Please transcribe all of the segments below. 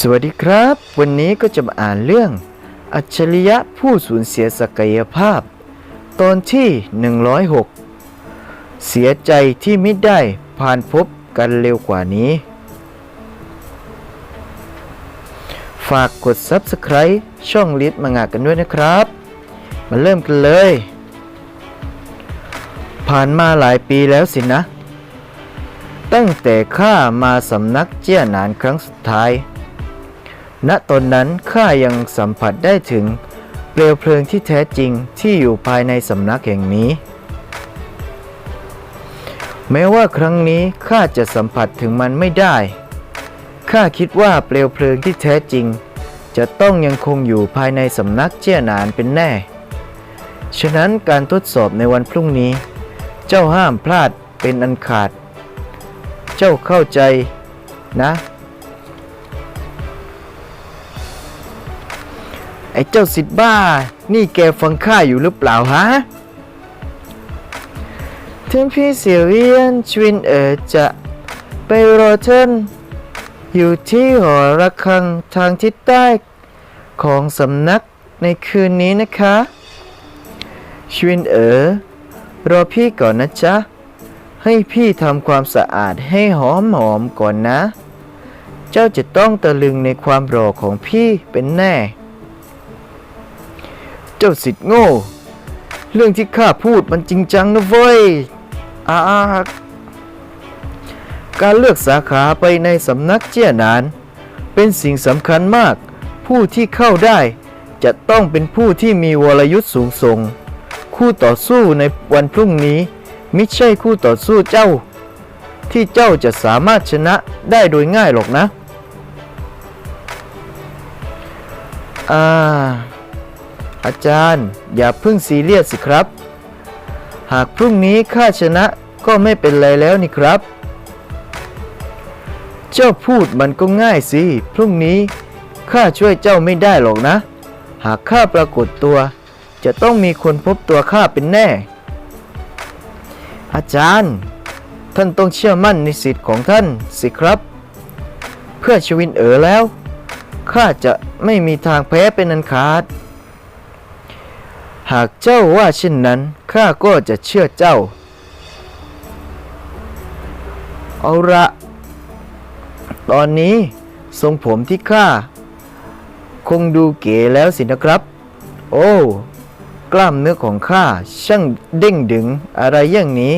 สวัสดีครับ วันนี้ก็จะมาอ่านเรื่อง อัจฉริยะผู้สูญเสียศักยภาพ ตอนที่ 106 เสียใจที่ไม่ได้ผ่านพบกันเร็วกว่านี้ ฝากกด Subscribe ช่องลิศมังงะกันด้วยนะครับ มาเริ่มกันเลย ผ่านมาหลายปีแล้วสินะ ตั้งแต่ข้ามาสำนักเจี้ยหนานครั้งสุดท้าย ณตอนนั้นข้ายังสัมผัสได้ถึงเปลวเพลิงที่แท้จริงที่อยู่ภายในสำนักแห่งนี้ แม้ว่าครั้งนี้ข้าจะสัมผัสถึงมันไม่ได้ ข้าคิดว่าเปลวเพลิงที่แท้จริง จะต้องยังคงอยู่ภายในสำนักเจี้ยหนานเป็นแน่ ฉะนั้นการทดสอบในวันพรุ่งนี้ เจ้าห้ามพลาดเป็นอันขาด เจ้าเข้าใจนะ ไอ้เจ้าสิทธิ์บ้า นี่แกฟังข้าอยู่หรือเปล่าฮะท่านพี่เสียวเอียนชวินเอ๋อจะไปรอท่านอยู่ที่หอระฆังทางทิศใต้ของสำนักในคืนนี้นะคะชวินเอ๋อรอพี่ก่อนนะจ๊ะ ให้พี่ทำความสะอาดให้หอมหอมๆก่อนนะ เจ้าจะต้องตะลึงในความรอของพี่เป็นแน่ เจ้าสิทธิ์โง่ เรื่องที่ข้าพูดมันจริงจังนะเว้ยอาการเลือกสาขาไปในสำนักเจี้ยหนาน เป็นสิ่งสำคัญมาก ผู้ที่เข้าได้จะต้องเป็นผู้ที่มีวรยุทธ์สูงส่ง คู่ต่อสู้ในวันพรุ่งนี้ มิใช่คู่ต่อสู้เจ้า ที่เจ้าจะสามารถชนะได้โดยง่ายหรอกนะ อ่า อาจารย์อย่าเพิ่งซีเรียสสิครับ หากพรุ่งนี้ข้าชนะก็ไม่เป็นไรแล้วนี่ครับ เจ้าพูดมันก็ง่ายสิ พรุ่งนี้ข้าช่วยเจ้าไม่ได้หรอกนะ หากข้าปรากฏตัว จะต้องมีคนพบตัวข้าเป็นแน่ อาจารย์ ท่านต้องเชื่อมั่นในสิทธิ์ของท่านสิครับ เพื่อชวินเอ๋อแล้วข้าจะไม่มีทางแพ้เป็นอันขาด หากเจ้าว่าเช่นนั้น ข้าก็จะเชื่อเจ้า เอาละ ตอนนี้ทรงผมที่ข้า คงดูเก๋แล้วสินะครับ โอ้ กล้ามเนื้อของข้าช่างเด้งดึงอะไรอย่างนี้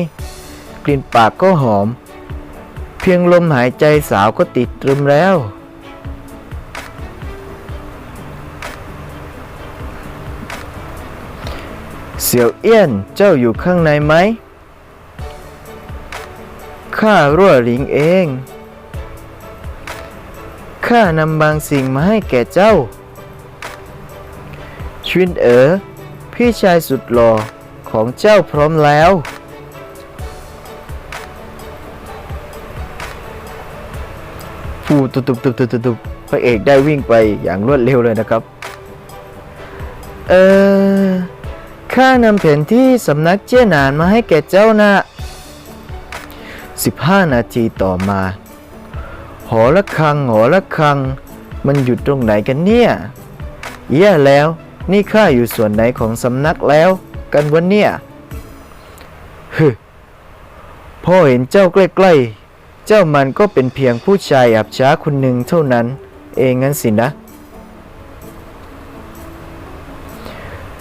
กลิ่นปากก็หอม เพียงลมหายใจสาวก็ติดตรึมแล้ว เสี่ยวเอี้ยนเจ้าอยู่ข้างในไหม ข้ารั่วหลิงเอง ข้านำบางสิ่งมาให้แก่เจ้า ชวินเอ๋อ พี่ชายสุดหล่อของเจ้าพร้อมแล้ว ฟูตุบตุบตุบตุบตุบพระเอกได้วิ่งไปอย่างรวดเร็วเลยนะครับ เออ ข้านำแผนที่สำนักเจี้ยหนานมาให้แก่เจ้านะ15 นาทีต่อมา หอละคังหอละคัง มันอยู่ตรงไหนกันเนี่ยแย่แล้วนี่ข้าอยู่ส่วนไหนของสำนักแล้ว กันวันเนี่ยฮึพ่อเห็นเจ้าใกล้ๆ เจ้ามันก็เป็นเพียงผู้ชายอับช้าคนหนึ่งเท่านั้น เองงั้นสินะ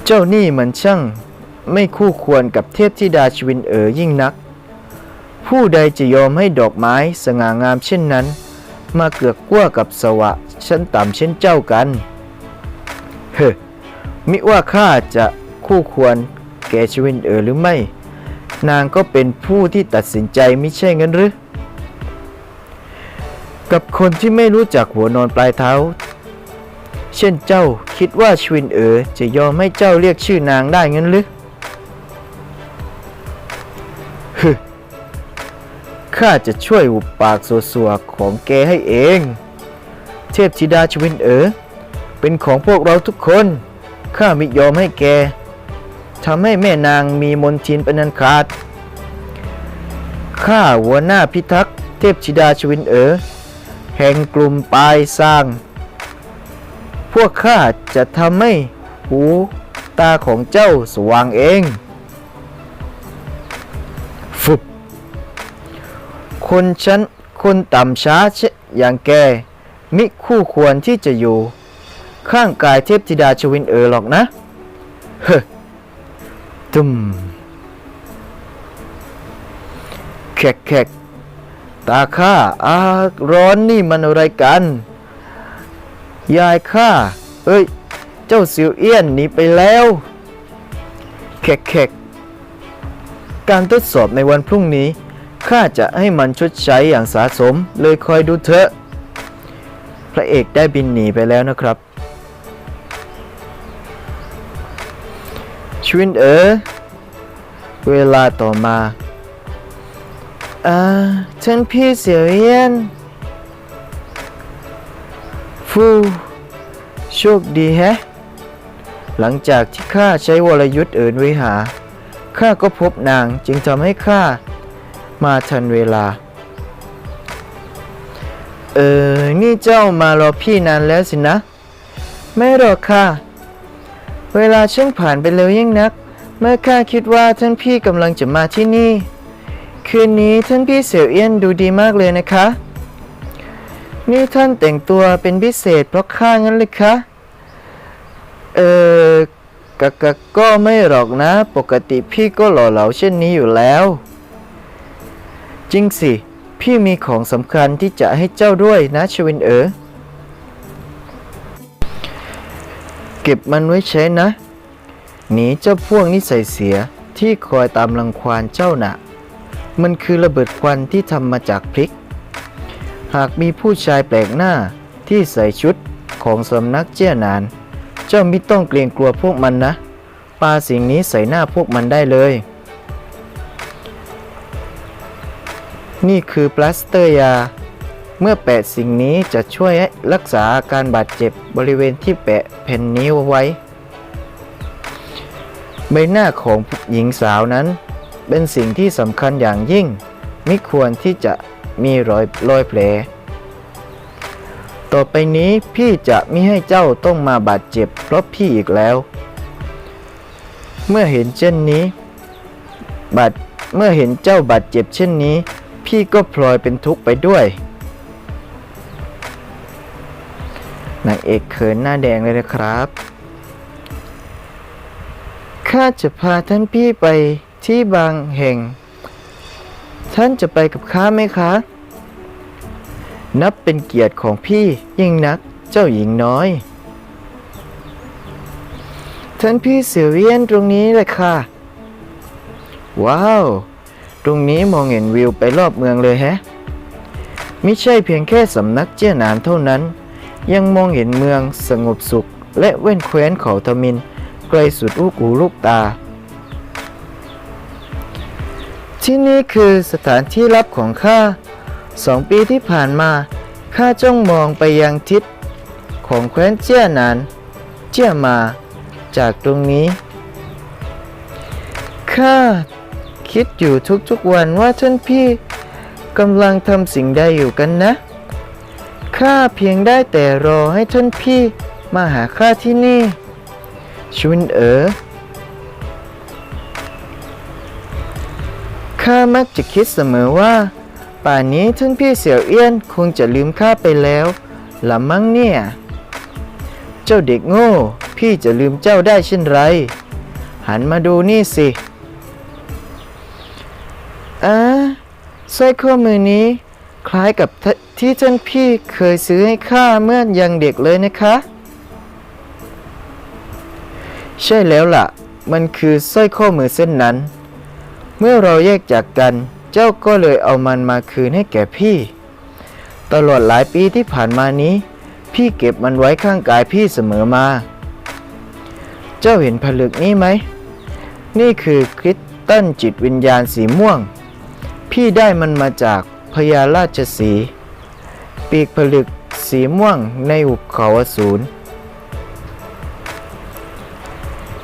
เจ้านี่มันช่างไม่คู่ควรกับเทพธิดาชวินเอ๋อยิ่งนัก ผู้ใดจะยอมให้ดอกไม้สง่างามเช่นนั้น มาเกือกกลั้วกับสวะชั้นต่ำเช่นเจ้ากัน เฮ้มิว่าข้าจะคู่ควรแก่ชวินเอ๋อหรือไม่ นางก็เป็นผู้ที่ตัดสินใจไม่ใช่งั้นหรือกับคนที่ไม่รู้จักหัวนอนปลายเท้า เช่นเจ้าคิดว่าชวินเอ๋อจะยอมให้เจ้าเรียกชื่อนางได้งั้นหรือฮึข้าจะช่วยหุบปากสัวๆของแกให้เอง เทพธิดาชวินเอ๋อเป็นของพวกเราทุกคนข้าไม่ยอมให้แกทำให้แม่นางมีมนทินเป็นอันขาดข้าหัวหน้าพิทักษ์เทพธิดาชวินเอ๋อแห่งกลุ่มปลายสร้าง พวกข้าจะทำให้หูตาของเจ้าสว่างเองฟุบคนชั้นคนต่ำช้าเช่อย่างแกมิคู่ควรที่จะอยู่ ข้างกายเทพธิดาชวินเออหรอกนะ เฮ้ตุมแขกแขกตาข้าอาร้อนนี่มันอะไรกัน ยายข้าเอ้ย เจ้าเสิวเอี้ยนหนีไปแล้วแขกแขกการทดสอบในวันพรุ่งนี้ ข้าจะให้มันชดใช้อย่างสะสม เลยคอยดูเถอะ พระเอกได้บินหนีไปแล้วนะครับ ชวินเอ๋อเวลาต่อมา อ่าท่านพี่เสี่ยวเอี้ยน ฟูโชคดีแฮะ หลังจากที่ข้าใช้วรยุทธ์เอินไว้หา ข้าก็พบนางจึงทำให้ข้ามาทันเวลา เออ นี่เจ้ามารอพี่นานแล้วสินะ ไม่หรอกค่ะ เวลาช่างผ่านไปเร็วยิ่งนัก เมื่อข้าคิดว่าท่านพี่กำลังจะมาที่นี่ คืนนี้ท่านพี่เสี่ยวเอี้ยนดูดีมากเลยนะคะ นี่ท่านแต่งตัวเป็นพิเศษเพราะข้างั้นเลยคะ เออกะกะก็ไม่หรอกนะ ปกติพี่ก็หล่อเหลาเช่นนี้อยู่แล้ว จริงสิ พี่มีของสำคัญที่จะให้เจ้าด้วยนะชวินเอ๋อเก็บมันไว้ใช้นะ หนีเจ้าพวกนิสัยเสียที่คอยตามรังควานเจ้าหนะมันคือระเบิดควันที่ทำมาจากพริก หากมีผู้ชายแปลกหน้าที่ใส่ชุดของสำนักเจี้ยนาน เจ้าไม่ต้องเกรงกลัวพวกมันนะปาสิ่งนี้ใส่หน้าพวกมันได้เลย นี่คือปลาสเตอร์ยา เมื่อแปะสิ่งนี้จะช่วยรักษาอาการบาดเจ็บบริเวณที่แปะแผ่นนิ้วไว้ ใบหน้าของหญิงสาวนั้น เป็นสิ่งที่สำคัญอย่างยิ่ง ไม่ควรที่จะ มีรอยรอยแผล ต่อไปนี้พี่จะไม่ให้เจ้าต้องมาบาดเจ็บเพราะพี่อีกแล้ว เมื่อเห็นเช่นนี้บาดเมื่อเห็นเจ้าบาดเจ็บเช่นนี้ พี่ก็พลอยเป็นทุกข์ไปด้วยนางเอกเขินหน้าแดงเลยนะครับข้าจะพาท่านพี่ไปที่บางแห่ง ท่านจะไปกับข้าไหมคะ นับเป็นเกียรติของพี่ยิ่งนักเจ้าหญิงน้อย ท่านพี่เสียเวียนตรงนี้เลยค่ะ ว้าว ตรงนี้มองเห็นวิวไปรอบเมืองเลยแฮะไม่ใช่เพียงแค่สำนักเจี้ยหนานเท่านั้น ยังมองเห็นเมืองสงบสุข และเว้นแคว้นเขาทมิน ไกลสุดลูกหูลูกตา ที่นี่คือสถานที่ลับของข้าสองปีที่ผ่านมาข้าจ้องมองไปยังทิศของแคว้นเจี้ยหนานเจี้ยมาจากตรงนี้ข้าคิดอยู่ทุกๆวันว่าท่านพี่กำลังทำสิ่งใดอยู่กันนะข้าเพียงได้แต่รอให้ท่านพี่มาหาข้าที่นี่ชุนเอ๋อ ข้ามักจะคิดเสมอว่า ป่านนี้ท่านพี่เสี่ยวเอี้ยนคงจะลืมข้าไปแล้วละมั้งเนี่ย เจ้าเด็กโง่ พี่จะลืมเจ้าได้เช่นไร หันมาดูนี่สิอ่าสร้อยข้อมือนี้ คล้ายกับทที่ท่านพี่เคยซื้อให้ข้าเมื่อยังเด็กเลยนะคะ ใช่แล้วล่ะ มันคือสร้อยข้อมือเส้นนั้น เมื่อเราแยกจากกัน เจ้าก็เลยเอามันมาคืนให้แก่พี่ ตลอดหลายปีที่ผ่านมานี้ พี่เก็บมันไว้ข้างกายพี่เสมอมา เจ้าเห็นผลึกนี้ไหม นี่คือคริสตัลจิตวิญญาณสีม่วง พี่ได้มันมาจากพญาราชสี ปีกผลึกสีม่วงในหุบเขาอสูร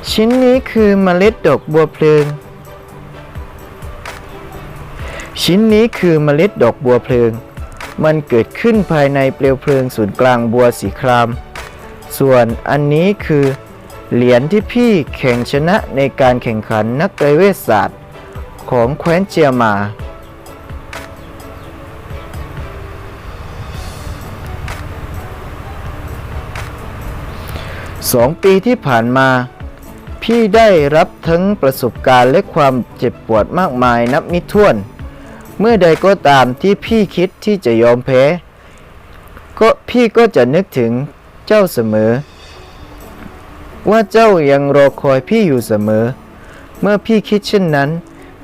ชิ้นนี้คือเมล็ดดอกบัวเพลิง ชิ้นนี้คือเมล็ดดอกบัวเพลิง มันเกิดขึ้นภายในเปลวเพลิงศูนย์กลางบัวสีคราม ส่วนอันนี้คือเหรียญที่พี่แข่งชนะในการแข่งขันนักไตรเวชศาสตร์ ของแคว้นเจียมา สองปีที่ผ่านมา พี่ได้รับทั้งประสบการณ์และความเจ็บปวดมากมายนับมิถ้วน เมื่อใดก็ตามที่พี่คิดที่จะยอมแพ้ ก็พี่ก็จะนึกถึงเจ้าเสมอ ว่าเจ้ายังรอคอยพี่อยู่เสมอ เมื่อพี่คิดเช่นนั้น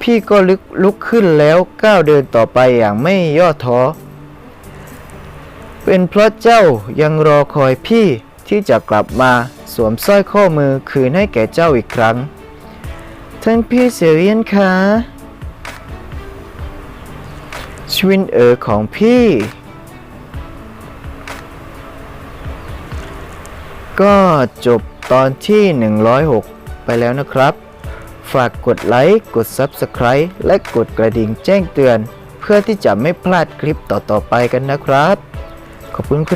พี่ก็ลุกลุกขึ้นแล้วก้าวเดินต่อไปอย่างไม่ย่อท้อ เป็นเพราะเจ้ายังรอคอยพี่ที่จะกลับมาสวมสร้อยข้อมือคืนให้แก่เจ้าอีกครั้ง ท่านพี่เสียเรียนคะ วินเอ๋อของพี่ ก็จบตอนที่ 106 ไปแล้วนะครับ ฝากกดไลค์ กด Subscribe และกดกระดิ่งแจ้งเตือน เพื่อที่จะไม่พลาดคลิปต่อ ๆ ไปกันนะครับ ขอบคุณครับ